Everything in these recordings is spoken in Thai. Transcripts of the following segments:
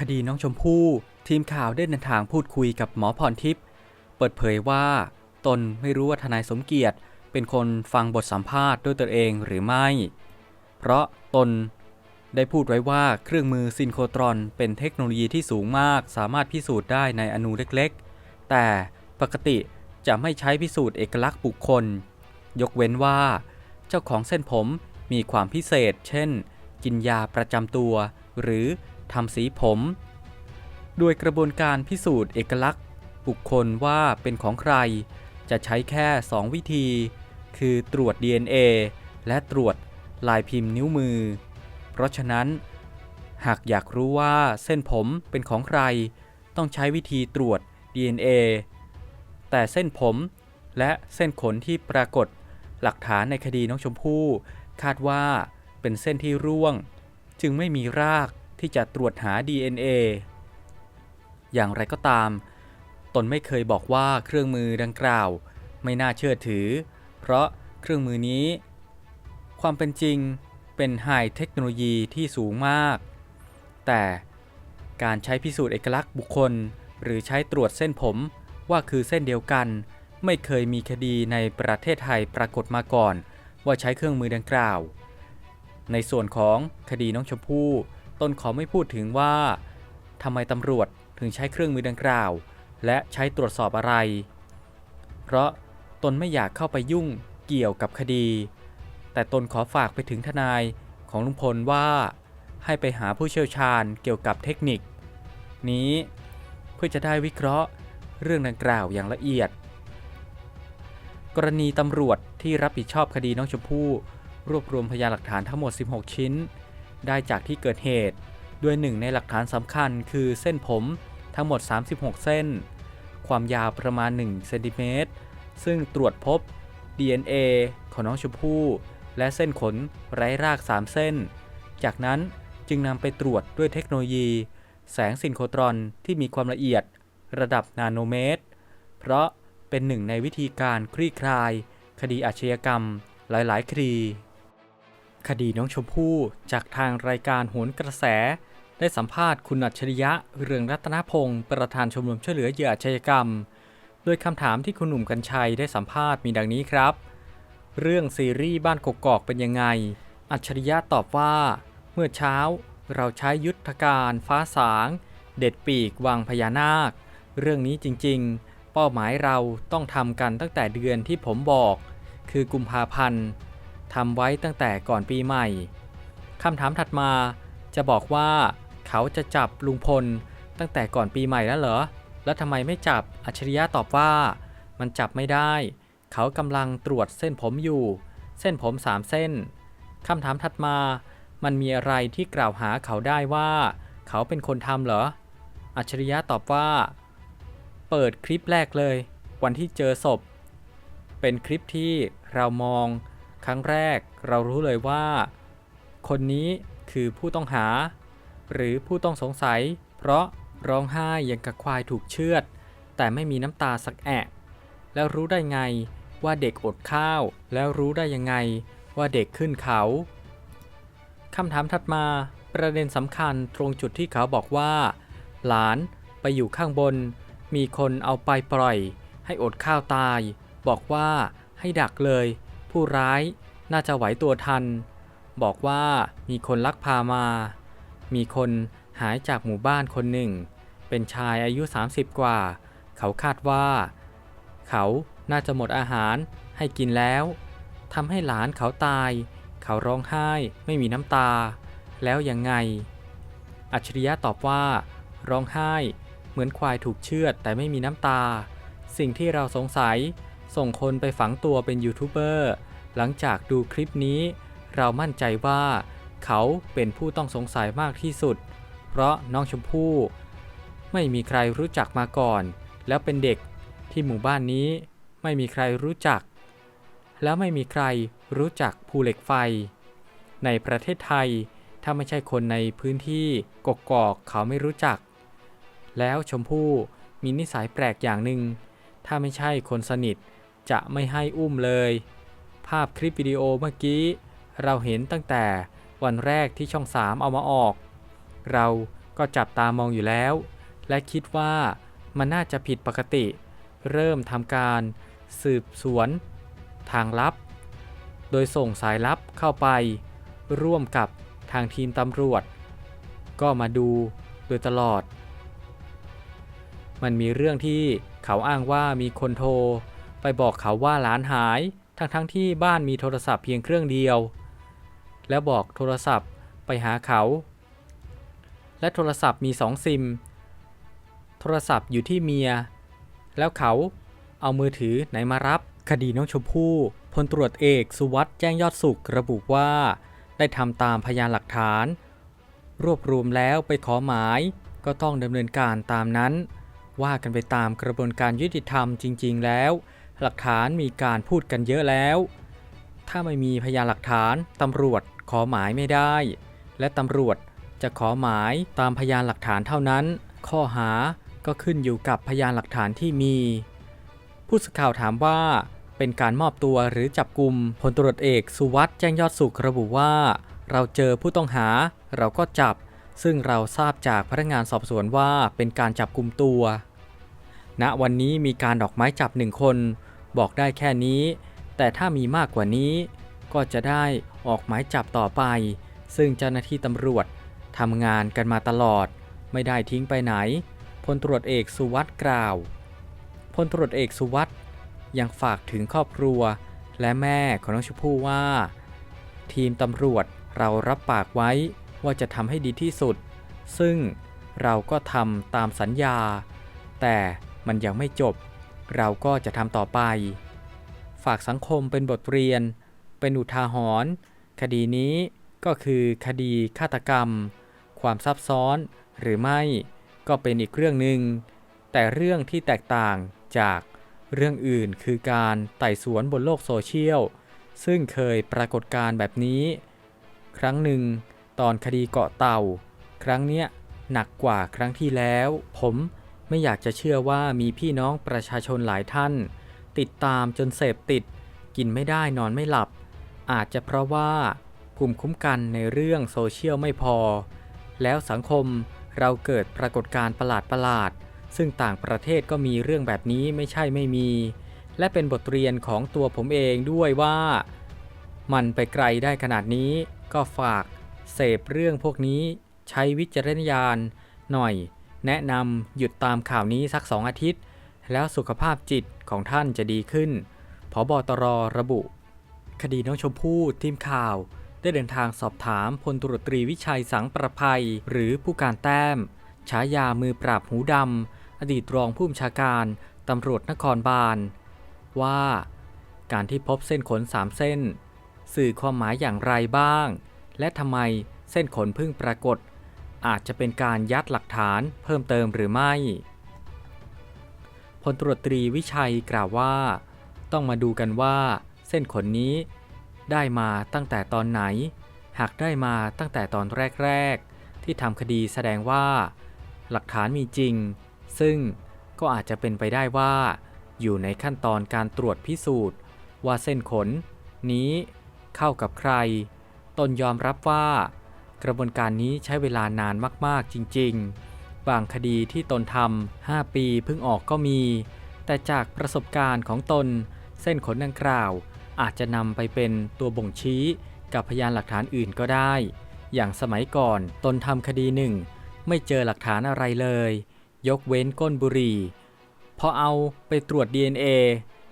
คดีน้องชมพู่ ทีมข่าวได้เดินทางพูดคุยกับหมอพรทิพย์เปิดเผยว่า ตนไม่รู้ว่าทนายสมเกียรติ เป็นคนฟังบทสัมภาษณ์ด้วยตนเองหรือไม่ เพราะตนได้พูดไว้ว่าเครื่องมือซินโครตรอนเป็นเทคโนโลยีที่สูงมาก สามารถพิสูจน์ได้ในอนูเล็กๆ แต่ปกติจะไม่ใช้พิสูจน์เอกลักษณ์บุคคล ยกเว้นว่า เจ้าของเส้นผมมีความพิเศษ เช่น กินยาประจำตัว หรือ ทำสีผมด้วยกระบวนการพิสูจน์เอกลักษณ์ บุคคลว่าเป็นของใคร จะใช้แค่ 2 วิธี คือตรวจ DNA และตรวจลายพิมพ์นิ้วมือ เพราะฉะนั้น หากอยากรู้ว่าเส้นผมเป็นของใคร ต้องใช้วิธีตรวจ DNA แต่เส้นผมและเส้นขนที่ปรากฏหลักฐานในคดีน้องชมพู่ คาดว่าเป็นเส้นที่ร่วง จึงไม่มีราก ที่จะตรวจหา DNA อย่างไรก็ตาม ตนไม่เคยบอกว่าเครื่องมือดังกล่าว ไม่น่าเชื่อถือ เพราะเครื่องมือนี้ ความเป็นจริงเป็นไฮเทคโนโลยีที่สูงมาก แต่การใช้พิสูจน์เอกลักษณ์บุคคล หรือใช้ตรวจเส้นผมว่าคือเส้นเดียวกัน ไม่เคยมีคดีในประเทศไทยปรากฏมาก่อน ว่าใช้เครื่องมือดังกล่าว ในส่วนของคดีน้องชมพู่ ตนขอไม่พูดถึงว่าทำไมตำรวจถึงใช้เครื่องมือดังกล่าว และใช้ตรวจสอบอะไร เพราะตนไม่อยากเข้าไปยุ่งเกี่ยวกับคดี แต่ตนขอฝากไปถึงทนายของลุงพลว่า ให้ไปหาผู้เชี่ยวชาญเกี่ยวกับเทคนิค นี้เพื่อจะได้วิเคราะห์เรื่องดังกล่าวอย่างละเอียด กรณีตำรวจที่รับผิดชอบคดีน้องชมพู่รวบรวมพยานหลักฐานทั้งหมด 16 ชิ้น ได้จากที่เกิดเหตุ ด้วยหนึ่งในหลักฐานสำคัญคือเส้นผมทั้งหมด 36 เส้น ความยาวประมาณ1เซนติเมตรซึ่งตรวจพบ DNA ของน้องชมพู่ และเส้นขนไร้ราก 3 เส้น จากนั้นจึงนำไปตรวจด้วยเทคโนโลยี แสงซินโครตรอนที่มีความละเอียดระดับนาโนเมตร เพราะเป็นหนึ่งในวิธีการคลี่คลาย คดีอาชญากรรมหลาย ๆ คดี คดีน้องชมพู่จากทางรายการโหนกระแส ได้สัมภาษณ์คุณอัจฉริยะเรืองรัตนพงศ์ประธานชมรมช่วยเหลือเหยื่ออาชญากรรม โดยคำถามที่คุณหนุ่มกัญชัยได้สัมภาษณ์มีดังนี้ครับ เรื่องซีรีส์บ้านกกอกเป็นยังไง อัจฉริยะตอบว่า เมื่อเช้าเราใช้ยุทธการฟ้าสาง เด็ดปีกวางพญานาค เรื่องนี้จริงๆ เป้าหมายเราต้องทำกันตั้งแต่เดือนที่ผมบอก คือกุมภาพันธ์ ทำไว้ตั้งแต่ก่อนปีใหม่คำถามถัดมาจะบอกว่า เขาจะจับลุงพลตั้งแต่ก่อนปีใหม่แล้วเหรอ แล้วทำไมไม่จับอัจฉริยะตอบว่า มันจับไม่ได้ เขากำลังตรวจเส้นผมอยู่ เส้นผมสามเส้นคำถามถัดมา มันมีอะไรที่กล่าวหาเขาได้ว่า เขาเป็นคนทำเหรอ อัจฉริยะตอบว่า เปิดคลิปแรกเลย วันที่เจอศพ เป็นคลิปที่เรามอง ครั้งแรกเรารู้เลยว่า คนนี้คือผู้ต้องหา หรือผู้ต้องสงสัย เพราะร้องไห้อย่างกับควายถูกเชือด แต่ไม่มีน้ำตาสักแอะ แล้วรู้ได้ไงว่าเด็กอดข้าว แล้วรู้ได้ยังไงว่าเด็กขึ้นเขาคำถามถัดมาประเด็นสำคัญตรงจุดที่เขาบอกว่า หลานไปอยู่ข้างบน มีคนเอาไปปล่อย ให้อดข้าวตาย บอกว่าให้ดักเลย ผู้ร้ายน่าจะไหวตัวทัน บอกว่ามีคนลักพามา มีคนหายจากหมู่บ้านคนหนึ่ง เป็นชายอายุ 30 กว่า เขาคาดว่า เขาน่าจะหมดอาหารให้กินแล้วทำให้หลานเขาตาย เขาร้องไห้ไม่มีน้ำตา แล้วยังไง อัจฉริยะตอบว่า ร้องไห้เหมือนควายถูกเชือดแต่ไม่มีน้ำตา สิ่งที่เราสงสัย ส่งคนไปฝังตัวเป็นยูทูบเบอร์ หลังจากดูคลิปนี้ เรามั่นใจว่าเขาเป็นผู้ต้องสงสัยมากที่สุด เพราะน้องชมพู่ ไม่มีใครรู้จักมาก่อน แล้วเป็นเด็กที่หมู่บ้านนี้ ไม่มีใครรู้จัก แล้วไม่มีใครรู้จักภูเหล็กไฟ ในประเทศไทย ถ้าไม่ใช่คนในพื้นที่กกอกเขาไม่รู้จัก แล้วชมพู่มีนิสัยแปลกอย่างหนึ่งถ้าไม่ใช่คนสนิท จะไม่ให้อุ้มเลย ภาพคลิปวิดีโอเมื่อกี้ เราเห็นตั้งแต่วันแรกที่ช่อง 3 เอามาออก เราก็ก็จับตามองอยู่แล้ว และคิดว่ามันน่าจะผิดปกติ เริ่มทำการสืบสวน ทางลับ โดยส่งสายลับเข้าไป ร่วมกับทางทีมตำรวจ ก็มาดูโดยตลอด มันมีเรื่องที่เขาอ้างว่ามีคนโทร ไปบอกเขาว่าหลานหาย ทั้งๆทที่บ้านมีโทรศัพท์เพียงเครื่องเดียว แล้วบอกโทรศัพท์ไปหาเขา และโทรศัพท์มีสองซิม โทรศัพท์อยู่ที่เมีย แล้วเขาเอามือถือไหนมารับ คดีน้องชมพู่พลตรวจเอกสุวัสด์แจ้งยอดสุขระบุว่า ได้ทำตามพยานหลักฐาน รวบรวมแล้วไปขอหมาย ก็ต้องดำเนินการตามนั้น ว่ากันไปตามกระบวนการยุติธรรมจริง ๆ แล้ว หลักฐานมีการพูดกันเยอะแล้ว ถ้าไม่มีพยานหลักฐานตำรวจขอหมายไม่ได้ และตำรวจจะขอหมายตามพยานหลักฐานเท่านั้น ข้อหาก็ขึ้นอยู่กับพยานหลักฐานที่มี ผู้สื่อข่าวถามว่าเป็นการมอบตัวหรือจับกลุ่มพลตรวจเอกสุวัสด์แจ้งยอดสุขระบุว่า เราเจอผู้ต้องหาเราก็จับ ซึ่งเราทราบจากพนักงานสอบสวนว่าเป็นการจับกลุ่มตัว ณวันนี้มีการดอกไม้จับหนึ่งคน บอกได้แค่นี้ แต่ถ้ามีมากกว่านี้ ก็จะได้ออกหมายจับต่อไป ซึ่งเจ้าหน้าที่ตำรวจทำงานกันมาตลอด ไม่ได้ทิ้งไปไหนพลตรวจเอกสุวัสด์กล่าวพลตรวจเอกสุวัสด์ยังฝากถึงครอบครัว และแม่ของน้องชมพู่ว่า ทีมตำรวจเรารับปากไว้ว่าจะทำให้ดีที่สุด ซึ่งเราก็ทำตามสัญญา แต่มันยังไม่จบ เราก็จะทำต่อไป ฝากสังคมเป็นบทเรียน เป็นอุทาหรณ์คดีนี้ก็คือคดีฆาตกรรม ความซับซ้อนหรือไม่ก็เป็นอีกเรื่องหนึ่ง แต่เรื่องที่แตกต่างจากเรื่องอื่นคือการไต่สวนบนโลกโซเชียล ซึ่งเคยปรากฏการแบบนี้ ครั้งหนึ่ง ตอนคดีเกาะเต่า ครั้งเนี้ยหนักกว่าครั้งที่แล้ว ผม ไม่อยากจะเชื่อว่ามีพี่น้องประชาชนหลายท่าน ติดตามจนเสพติด กินไม่ได้นอนไม่หลับ อาจจะเพราะว่าภูมิคุ้มกันในเรื่องโซเชียลไม่พอ แล้วสังคมเราเกิดปรากฏการณ์ประหลาดประหลาด ซึ่งต่างประเทศก็มีเรื่องแบบนี้ไม่ใช่ไม่มี และเป็นบทเรียนของตัวผมเองด้วยว่า มันไปไกลได้ขนาดนี้ก็ฝากเสพเรื่องพวกนี้ใช้วิจารณญาณหน่อย แนะนำหยุดตามข่าวนี้สักสองอาทิตย์ แล้วสุขภาพจิตของท่านจะดีขึ้นผบตรระบุ คดีน้องชมพู่ทีมข่าว ได้เดินทางสอบถามพลตรตรีวิชัยสังประภัย หรือผู้การแต้มฉายามือปราบหูดำอดีตรองผู้บัญชาการตำรวจนครบาล ว่าการที่พบเส้นขนสามเส้น สื่อความหมายอย่างไรบ้าง และทำไมเส้นขนเพิ่งปรากฏ อาจจะเป็นการยัดหลักฐานเพิ่มเติมหรือไม่พลตรวจตรีวิชัยกล่าวว่า ต้องมาดูกันว่า เส้นขนนี้ ได้มาตั้งแต่ตอนไหน หากได้มาตั้งแต่ตอนแรก ๆ ที่ทำคดีแสดงว่า หลักฐานมีจริง ซึ่งก็อาจจะเป็นไปได้ว่า อยู่ในขั้นตอนการตรวจพิสูจน์ ว่าเส้นขน นี้เข้ากับใคร ตนยอมรับว่า กระบวนการนี้ใช้เวลานานมากๆจริงๆ บางคดีที่ตนทำ5 ปีเพิ่งออกก็มี แต่จากประสบการณ์ของตน เส้นขนดังกล่าว อาจจะนำไปเป็นตัวบ่งชี้กับพยานหลักฐานอื่นก็ได้ อย่างสมัยก่อนตนทำคดีหนึ่ง ไม่เจอหลักฐานอะไรเลย ยกเว้นก้นบุหรี่พอเอาไปตรวจ DNA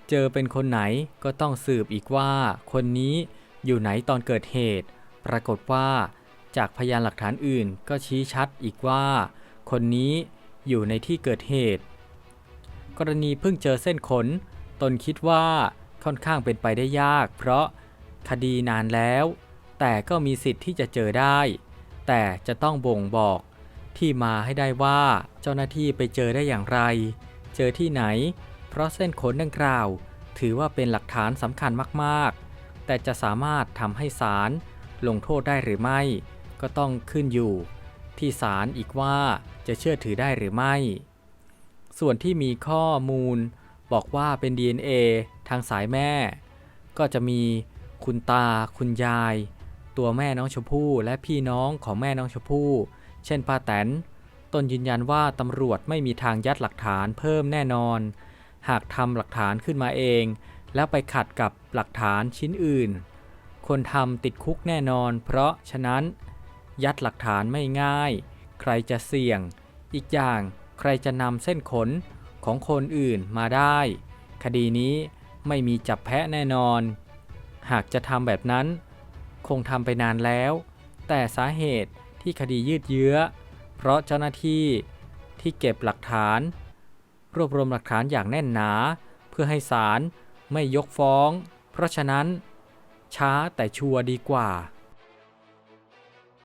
เจอเป็นคนไหนก็ต้องสืบอีกว่า คนนี้อยู่ไหนตอนเกิดเหตุ ปรากฏว่า จากพยานหลักฐานอื่นก็ชี้ชัดอีกว่า คนนี้อยู่ในที่เกิดเหตุ กรณีเพิ่งเจอเส้นขน ตนคิดว่าค่อนข้างเป็นไปได้ยาก เพราะคดีนานแล้ว แต่ก็มีสิทธิ์ที่จะเจอได้ แต่จะต้องบ่งบอกที่มาให้ได้ว่าเจ้าหน้าที่ไปเจอได้อย่างไร เจอที่ไหน เพราะเส้นขนดังกล่าว ถือว่าเป็นหลักฐานสำคัญมาก ๆ แต่จะสามารถทำให้ศาลลงโทษได้หรือไม่ ก็ต้องขึ้นอยู่ ที่ศาลอีกว่าจะเชื่อถือได้หรือไม่ ส่วนที่มีข้อมูล บอกว่าเป็น DNA ทางสายแม่ ก็จะมีคุณตา คุณยาย ตัวแม่น้องชมพู่และพี่น้องของแม่น้องชมพู่ เช่นป้าแตนตนยืนยันว่าตำรวจไม่มีทางยัดหลักฐานเพิ่มแน่นอน หากทำหลักฐานขึ้นมาเอง แล้วไปขัดกับหลักฐานชิ้นอื่น คนทำติดคุกแน่นอน เพราะฉะนั้น ยัดหลักฐานไม่ง่าย ใครจะเสี่ยง อีกอย่างใครจะนำเส้นขนของคนอื่นมาได้ คดีนี้ไม่มีจับแพะแน่นอน หากจะทำแบบนั้น คงทำไปนานแล้ว แต่สาเหตุที่คดียืดเยื้อ เพราะเจ้าหน้าที่ที่เก็บหลักฐาน รวบรวมหลักฐานอย่างแน่นหนา เพื่อให้ศาลไม่ยกฟ้อง เพราะฉะนั้น ช้าแต่ชัวร์ดีกว่า